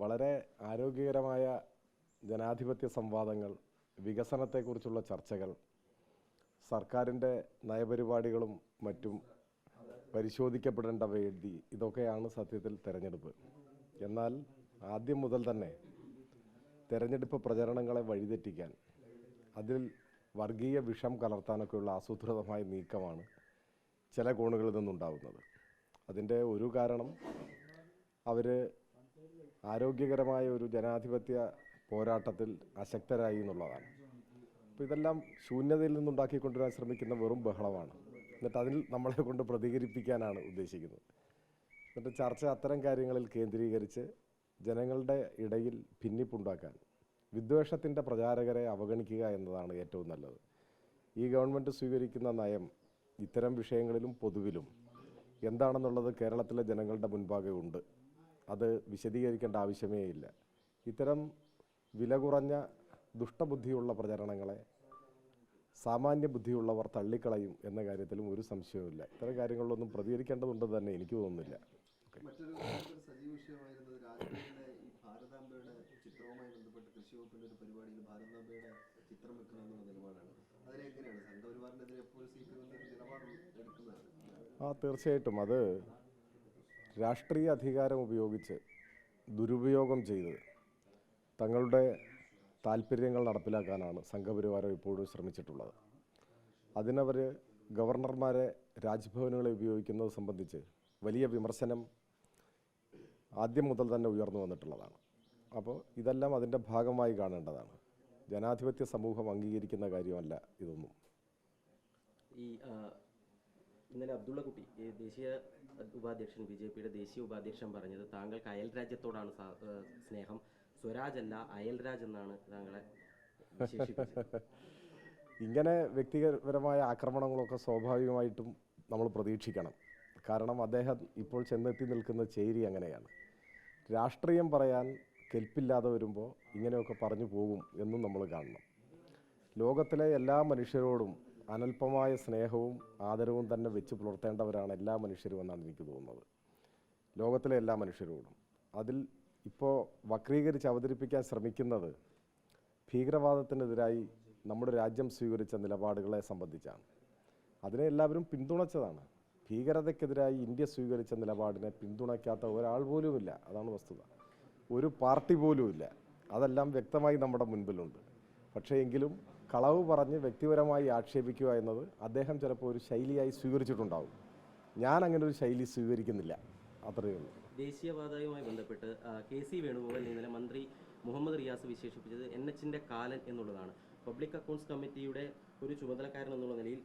വളരെ ആരോഗ്യകരമായ ജനാധിപത്യ സംവാദങ്ങൾ വികസനത്തെക്കുറിച്ചുള്ള ചർച്ചകൾ സർക്കാരിന്റെ നയപരിപാടികളും മറ്റും പരിശോധിക്കപ്പെടേണ്ട വേദി ഇതൊക്കെയാണ് സത്യത്തിൽ തെരഞ്ഞെടുപ്പ്. എന്നാൽ ആദ്യം മുതൽ തന്നെ തെരഞ്ഞെടുപ്പ് പ്രചരണങ്ങളെ വഴിതെറ്റിക്കാൻ അതിൽ വർഗീയ വിഷം കലർത്താനൊക്കെയുള്ള ആസൂത്രിതമായ നീക്കമാണ് ചില കോണുകളിൽ നിന്നുണ്ടാകുന്നത് അതിന്റെ ഒരു കാരണം അവർ ആരോഗ്യകരമായ ഒരു ജനാധിപത്യ പോരാട്ടത്തിൽ അശക്തരായി എന്നുള്ളതാണ്. അപ്പോൾ ഇതെല്ലാം ശൂന്യതയിൽ നിന്നുണ്ടാക്കിക്കൊണ്ടുവരാൻ ശ്രമിക്കുന്ന വെറും ബഹളമാണ്. എന്നിട്ട് അതിൽ നമ്മളെ കൊണ്ട് പ്രതികരിപ്പിക്കാനാണ് ഉദ്ദേശിക്കുന്നത്. എന്നിട്ട് ചർച്ച അത്തരം കാര്യങ്ങളിൽ കേന്ദ്രീകരിച്ച് ജനങ്ങളുടെ ഇടയിൽ ഭിന്നിപ്പുണ്ടാക്കാൻ വിദ്വേഷത്തിന്റെ പ്രചാരകരെ അവഗണിക്കുക എന്നതാണ് ഏറ്റവും നല്ലത്. ഈ ഗവൺമെന്റ് സ്വീകരിക്കുന്ന നയം ഇത്തരം വിഷയങ്ങളിലും പൊതുവിലും എന്താണെന്നുള്ളത് കേരളത്തിലെ ജനങ്ങളുടെ മുൻപാകെ ഉണ്ട്. അത് വിശദീകരിക്കേണ്ട ആവശ്യമേ ഇല്ല. ഇത്തരം വില കുറഞ്ഞ ദുഷ്ടബുദ്ധിയുള്ള പ്രചരണങ്ങളെ സാമാന്യ ബുദ്ധിയുള്ളവർ തള്ളിക്കളയും എന്ന കാര്യത്തിലും ഒരു സംശയവുമില്ല. ഇത്തരം കാര്യങ്ങളിലൊന്നും പ്രതികരിക്കേണ്ടതുണ്ടെന്ന് തന്നെ എനിക്ക് തോന്നുന്നില്ല. മറ്റൊരു സജീവ വിഷയമായിരുന്നത് ഈ ഭാരതാംബയുടെ ചിത്രവുമായി ബന്ധപ്പെട്ട് കൃഷി വകുപ്പിന്റെ ഒരു പരിപാടിയിൽ ഭാരതാംബയുടെ ചിത്രം വെക്കണം എന്നുള്ള നിലപാടാണ്. അതിനെങ്ങനെയാണ് സംഘപരിവാറിനെതിരെ എപ്പോഴും സി പി എം ഒരു നിലപാട് എടുക്കുന്നതാണ്. ആ തീർച്ചയായിട്ടും. അത് രാഷ്ട്രീയ അധികാരം ഉപയോഗിച്ച് ദുരുപയോഗം ചെയ്ത് തങ്ങളുടെ താല്പര്യങ്ങൾ നടപ്പിലാക്കാനാണ് സംഘപരിവാരം ഇപ്പോഴും ശ്രമിച്ചിട്ടുള്ളത്. അതിനവർ ഗവർണർമാരെ രാജ്ഭവനുകളെ ഉപയോഗിക്കുന്നത് സംബന്ധിച്ച് വലിയ വിമർശനം ആദ്യം മുതൽ തന്നെ ഉയർന്നു വന്നിട്ടുള്ളതാണ്. അപ്പോൾ ഇതെല്ലാം അതിന്റെ ഭാഗമായി കാണേണ്ടതാണ്. ജനാധിപത്യ സമൂഹം അംഗീകരിക്കുന്ന കാര്യമല്ല ഇതൊന്നും. ഈ ഇന്നലെ അബ്ദുള്ള കുട്ടി ദേശീയ ഉപാധ്യക്ഷൻ ബി ജെ പിയുടെ ദേശീയ ഉപാധ്യക്ഷൻ പറഞ്ഞത് താങ്കൾക്ക് അയൽ രാജ്യത്തോടാണ് സ്നേഹം. സ്വരാജ് അല്ല അയൽരാജ് എന്നാണ് താങ്കളെ ഇങ്ങനെ വ്യക്തിപരമായ ആക്രമണങ്ങളൊക്കെ സ്വാഭാവികമായിട്ടും നമ്മൾ പ്രതീക്ഷിക്കണം. കാരണം അദ്ദേഹം ഇപ്പോൾ ചെന്നെത്തി നിൽക്കുന്ന ചേരി അങ്ങനെയാണ്. രാഷ്ട്രീയം പറയാൻ കെൽപ്പില്ലാതെ വരുമ്പോൾ ഇങ്ങനെയൊക്കെ പറഞ്ഞു പോകും എന്നും നമ്മൾ കാണണം. ലോകത്തിലെ എല്ലാ മനുഷ്യരോടും അനൽപമായ സ്നേഹവും ആദരവും തന്നെ വെച്ച് പുലർത്തേണ്ടവരാണ് എല്ലാ മനുഷ്യരും എന്നാണ് എനിക്ക് തോന്നുന്നത്. ലോകത്തിലെ എല്ലാ മനുഷ്യരോടും. അതിൽ ഇപ്പോൾ വക്രീകരിച്ച് അവതരിപ്പിക്കാൻ ശ്രമിക്കുന്നത് ഭീകരവാദത്തിനെതിരായി നമ്മുടെ രാജ്യം സ്വീകരിച്ച നിലപാടുകളെ സംബന്ധിച്ചാണ്. അതിനെ എല്ലാവരും പിന്തുണച്ചതാണ്. ഭീകരതയ്ക്കെതിരായി ഇന്ത്യ സ്വീകരിച്ച നിലപാടിനെ പിന്തുണയ്ക്കാത്ത ഒരാൾ പോലുമില്ല. അതാണ് വസ്തുത. ഒരു പാർട്ടി പോലുമില്ല. അതെല്ലാം വ്യക്തമായി നമ്മുടെ മുൻപിലുണ്ട്. പക്ഷേ എങ്കിലും കളവ് പറഞ്ഞ് വ്യക്തിപരമായി ആക്ഷേപിക്കുക എന്നത് അദ്ദേഹം ചിലപ്പോൾ ഒരു ശൈലിയായി സ്വീകരിച്ചിട്ടുണ്ടാവും. ഞാൻ അങ്ങനെ ഒരു ശൈലി സ്വീകരിക്കുന്നില്ല. അത്രയേ ഉള്ളൂ. ദേശീയപാതയുമായി ബന്ധപ്പെട്ട് കെ സി വേണുഗോപാൽ ഇന്നലെ മന്ത്രി മുഹമ്മദ് റിയാസ് വിശേഷിപ്പിച്ചത് എൻ എച്ചിന്റെ കാലൻ എന്നുള്ളതാണ്. പബ്ലിക് അക്കൗണ്ട്സ് കമ്മിറ്റിയുടെ ഒരു ചുമതലക്കാരൻ എന്നുള്ള നിലയിൽ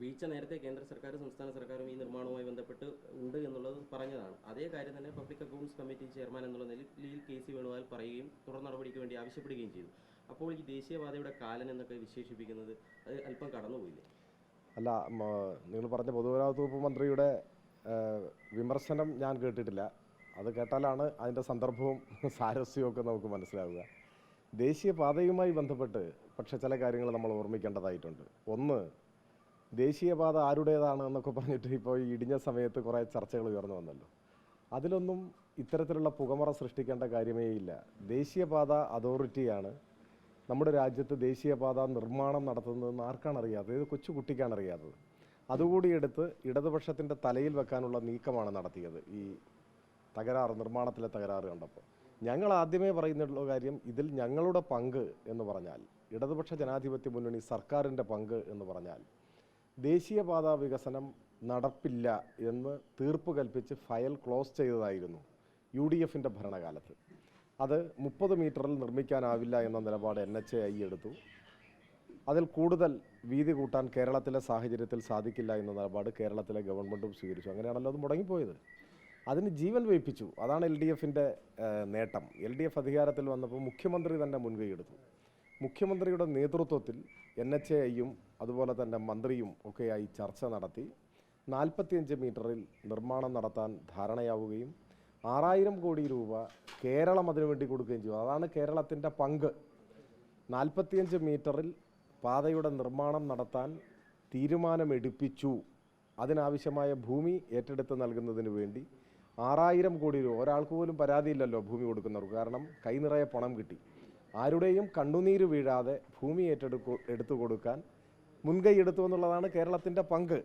വീഴ്ച നേരത്തെ കേന്ദ്ര സർക്കാരും സംസ്ഥാന സർക്കാരും ഈ നിർമ്മാണവുമായി ബന്ധപ്പെട്ട് ഉണ്ട് എന്നുള്ളത് പറഞ്ഞതാണ്. അതേ കാര്യം തന്നെ പബ്ലിക് അക്കൗണ്ട്സ് കമ്മിറ്റി ചെയർമാൻ എന്നുള്ള നിലയിൽ കെ സി വേണുഗോപാൽ പറയുകയും തുടർ നടപടിക്ക് വേണ്ടി ആവശ്യപ്പെടുകയും ചെയ്തു. അപ്പോൾ ഈ ദേശീയപാതയുടെ കാലൻ എന്നൊക്കെ വിശേഷിപ്പിക്കുന്നത് അത് അല്പം കടന്നുപോയില്ലേ? അല്ല നിങ്ങൾ പറഞ്ഞ പൊതുമരാമത്ത് വകുപ്പ് മന്ത്രിയുടെ വിമർശനം ഞാൻ കേട്ടിട്ടില്ല. അത് കേട്ടാലാണ് അതിന്റെ സന്ദർഭവും സാരസ്യവും ഒക്കെ നമുക്ക് മനസ്സിലാവുക. ദേശീയപാതയുമായി ബന്ധപ്പെട്ട് പക്ഷെ ചില കാര്യങ്ങൾ നമ്മൾ ഓർമ്മിക്കേണ്ടതായിട്ടുണ്ട്. ഒന്ന് ദേശീയപാത ആരുടേതാണ് എന്നൊക്കെ പറഞ്ഞിട്ട് ഇപ്പോൾ ഈ ഇടിഞ്ഞ സമയത്ത് കുറേ ചർച്ചകൾ ഉയർന്നു വന്നല്ലോ. അതിലൊന്നും ഇത്തരത്തിലുള്ള പുകമറ സൃഷ്ടിക്കേണ്ട കാര്യമേ ഇല്ല. ദേശീയപാത അതോറിറ്റിയാണ് നമ്മുടെ രാജ്യത്ത് ദേശീയപാത നിർമ്മാണം നടത്തുന്നതെന്ന് ആർക്കാണ് അറിയാത്തത് ഇത് കൊച്ചു കുട്ടിക്കാണ് അറിയാത്തത് അതുകൂടി എടുത്ത് ഇടതുപക്ഷത്തിന്റെ തലയിൽ വെക്കാനുള്ള നീക്കമാണ് നടത്തിയത്. ഈ തകരാറ് നിർമ്മാണത്തിലെ തകരാറ് കണ്ടപ്പോൾ. ഞങ്ങൾ ആദ്യമേ പറയുന്നുള്ള കാര്യം ഇതിൽ ഞങ്ങളുടെ പങ്ക് എന്ന് പറഞ്ഞാൽ ഇടതുപക്ഷ ജനാധിപത്യ മുന്നണി സർക്കാരിന്റെ പങ്ക് എന്ന് പറഞ്ഞാൽ ദേശീയപാത വികസനം നടപ്പില്ല എന്ന് തീർപ്പ് കൽപ്പിച്ച് ഫയൽ ക്ലോസ് ചെയ്തതായിരുന്നു യു ഡി എഫിന്റെ ഭരണകാലത്ത്. അത് മുപ്പത് മീറ്ററിൽ നിർമ്മിക്കാനാവില്ല എന്ന നിലപാട് എൻ എച്ച് ഐ എടുത്തു. അതിൽ കൂടുതൽ വീതി കൂട്ടാൻ കേരളത്തിലെ സാഹചര്യത്തിൽ സാധിക്കില്ല എന്ന നിലപാട് കേരളത്തിലെ ഗവൺമെന്റും സ്വീകരിച്ചു. അങ്ങനെയാണല്ലോ അത് മുടങ്ങിപ്പോയത്. അതിന് ജീവൻ വയ്പ്പിച്ചു അതാണ് എൽ ഡി എഫിന്റെ നേട്ടം. എൽ ഡി എഫ് അധികാരത്തിൽ വന്നപ്പോൾ മുഖ്യമന്ത്രി തന്നെ മുൻകൈയെടുത്തു മുഖ്യമന്ത്രിയുടെ നേതൃത്വത്തിൽ എൻ എച്ച് ഐയും അതുപോലെ തന്നെ മന്ത്രിയും ഒക്കെയായി ചർച്ച നടത്തി. നാൽപ്പത്തിയഞ്ച് മീറ്ററിൽ നിർമ്മാണം നടത്താൻ ധാരണയാവുകയും ആറായിരം കോടി രൂപ കേരളം അതിനുവേണ്ടി കൊടുക്കുകയും ചെയ്തു. അതാണ് കേരളത്തിന്റെ പങ്ക്. നാൽപ്പത്തിയഞ്ച് മീറ്ററിൽ പാതയുടെ നിർമ്മാണം നടത്താൻ തീരുമാനമെടുപ്പിച്ചു. അതിനാവശ്യമായ ഭൂമി ഏറ്റെടുത്ത് നൽകുന്നതിന് വേണ്ടി ആറായിരം കോടി രൂപ. ഒരാൾക്ക് പോലും പരാതിയില്ലല്ലോ ഭൂമി കൊടുക്കുന്നവർക്ക്. കാരണം കൈ നിറയെ പണം കിട്ടി. ആരുടെയും കണ്ണുനീര് വീഴാതെ ഭൂമി ഏറ്റെടുക്കു എടുത്തു കൊടുക്കാൻ മുൻകൈ എടുത്തു എന്നുള്ളതാണ് കേരളത്തിന്റെ പങ്ക്.